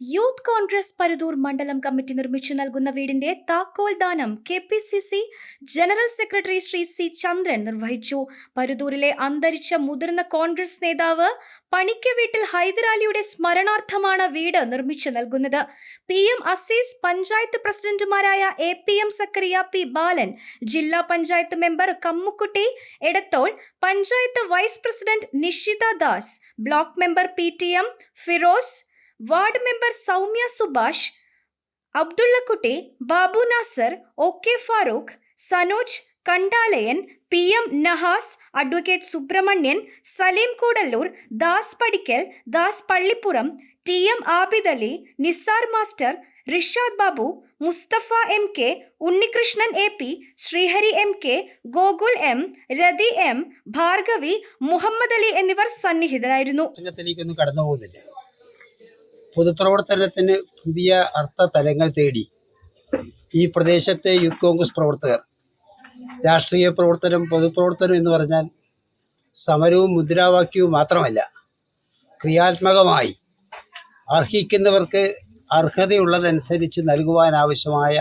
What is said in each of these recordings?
Youth Congress Paruthur മണ്ഡലം committee നിർമ്മിച്ചു നൽകുന്ന വീടിന്റെ താക്കോൽ ദാനം K P C C general secretary Shri C Chandran നിർവഹിച്ചു. പരുതൂരിലെ അന്തരിച്ച മുതിർന്ന കോൺഗ്രസ് നേതാവ് പണിക്ക വീട്ടിൽ ഹൈദരാലിയുടെ സ്മരണാർത്ഥമാണ് വീട് നിർമ്മിച്ചു നൽകുന്നത്. പി എം അസീസ് പഞ്ചായത്ത് പ്രസിഡന്റുമാരായ A P M Zakaria P Balan ജില്ലാ panchayat member Kammukutty Edathol panchayat vice president Nishitha Das block member P T M Firoz ward member Soumya Subhash Abdullakutty Babu Nasar O K Farook Sanoj Kandalayan P M Nahas advocate Subramanian Saleem Koodallur Das Padikkal Das Pallipuram T M Abid Ali Nisar master Rishad Babu Mustafa M K Unnikrishnan A P Sreehari M K Gokul M Rathi M Bhargavi Muhammad Ali എന്നിവർ സന്നിഹിതരായിരുന്നു. പൊതുപ്രവർത്തനത്തിന് പുതിയ അർത്ഥ തലങ്ങൾ തേടി ഈ പ്രദേശത്തെ youth Congress പ്രവർത്തകർ രാഷ്ട്രീയ പ്രവർത്തനം പൊതുപ്രവർത്തനം എന്ന് പറഞ്ഞാൽ സമരവും മുദ്രാവാക്യവും മാത്രമല്ല ക്രിയാത്മകമായി അർഹിക്കുന്നവർക്ക് അർഹതയുള്ളതനുസരിച്ച് നൽകുവാനാവശ്യമായ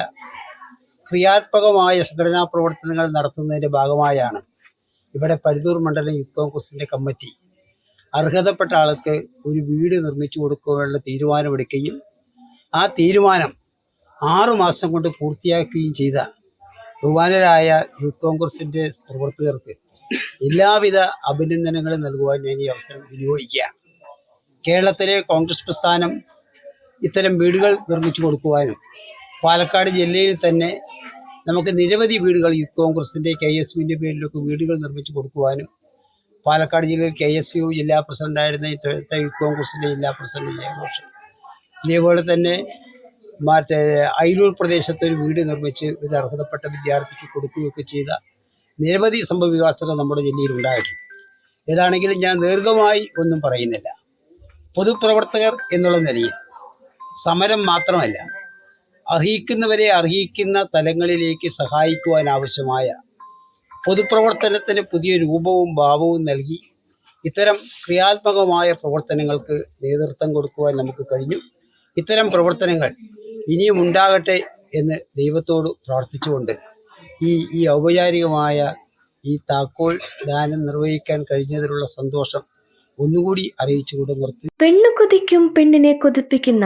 ക്രിയാത്മകമായ സംഘടനാ പ്രവർത്തനങ്ങൾ നടത്തുന്നതിന്റെ ഭാഗമായാണ് ഇവിടെ പരുതൂർ മണ്ഡലം യൂത്ത് കോൺഗ്രസിന്റെ കമ്മിറ്റി അർഹതപ്പെട്ട ആൾക്ക് ഒരു വീട് നിർമ്മിച്ചു കൊടുക്കുവാനുള്ള തീരുമാനമെടുക്കുകയും ആ തീരുമാനം ആറുമാസം കൊണ്ട് പൂർത്തിയാക്കുകയും ചെയ്ത ബഹുമാനരായ യൂത്ത് കോൺഗ്രസിന്റെ പ്രവർത്തകർക്ക് എല്ലാവിധ അഭിനന്ദനങ്ങളും നൽകുവാൻ ഞാൻ ഈ അവസരം വിനിയോഗിക്കുകയാണ് കേരളത്തിലെ കോൺഗ്രസ് പ്രസ്ഥാനം ഇത്തരം വീടുകൾ നിർമ്മിച്ചു കൊടുക്കുവാനും പാലക്കാട് ജില്ലയിൽ തന്നെ നമുക്ക് നിരവധി വീടുകൾ യൂത്ത് കോൺഗ്രസിന്റെ കെ എസ് യുവിന്റെ പേരിലൊക്കെ വീടുകൾ നിർമ്മിച്ചു കൊടുക്കുവാനും പാലക്കാട് ജില്ലയിൽ കെ എസ് യു ജില്ലാ പ്രസിഡന്റായിരുന്ന ഇപ്പോഴത്തെ യൂത്ത് കോൺഗ്രസിന്റെ ജില്ലാ പ്രസിഡന്റ് ജയഘോഷ്. ഇതേപോലെ തന്നെ മറ്റേ അയിലൂർ പ്രദേശത്ത് ഒരു വീട് നിർമ്മിച്ച് ഒരു അർഹതപ്പെട്ട വിദ്യാർത്ഥിക്ക് കൊടുക്കുകയൊക്കെ ചെയ്ത നിരവധി സംഭവ വികാസങ്ങൾ നമ്മുടെ ജില്ലയിൽ ഉണ്ടായിട്ടുണ്ട്. ഏതാണെങ്കിലും ഞാൻ ദീർഘമായി ഒന്നും പറയുന്നില്ല. പൊതുപ്രവർത്തകർ എന്നുള്ള നിലയിൽ സമരം മാത്രമല്ല അർഹിക്കുന്നവരെ അർഹിക്കുന്ന തലങ്ങളിലേക്ക് സഹായിക്കുവാൻ ആവശ്യമായ പൊതുപ്രവർത്തനത്തിന് പുതിയ രൂപവും ഭാവവും നൽകി ഇത്തരം ക്രിയാത്മകമായ പ്രവർത്തനങ്ങൾക്ക് നേതൃത്വം കൊടുക്കുവാൻ നമുക്ക് കഴിഞ്ഞു. ഇത്തരം പ്രവർത്തനങ്ങൾ ഇനിയും ഉണ്ടാകട്ടെ എന്ന് ദൈവത്തോട് പ്രാർത്ഥിച്ചുകൊണ്ട് ഈ ഈ ഔപചാരികമായ ഈ താക്കോൽ ദാനം നിർവഹിക്കാൻ കഴിഞ്ഞതിലുള്ള സന്തോഷം ഒന്നുകൂടി അറിയിച്ചുകൊണ്ട് നിർത്തി. പെണ്ണു കൊതിക്കും പെണ്ണിനെ കൊതിപ്പിക്കുന്ന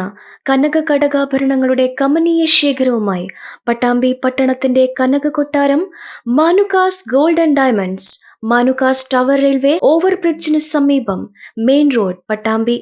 കനക കടകാഭരണങ്ങളുടെ കമനീയ ശേഖരവുമായി പട്ടാമ്പി പട്ടണത്തിന്റെ Kanaka Kottaram Manukas gold and diamonds Manukas tower railway ഓവർബ്രിഡ്ജിന് സമീപം മെയിൻ റോഡ് പട്ടാമ്പി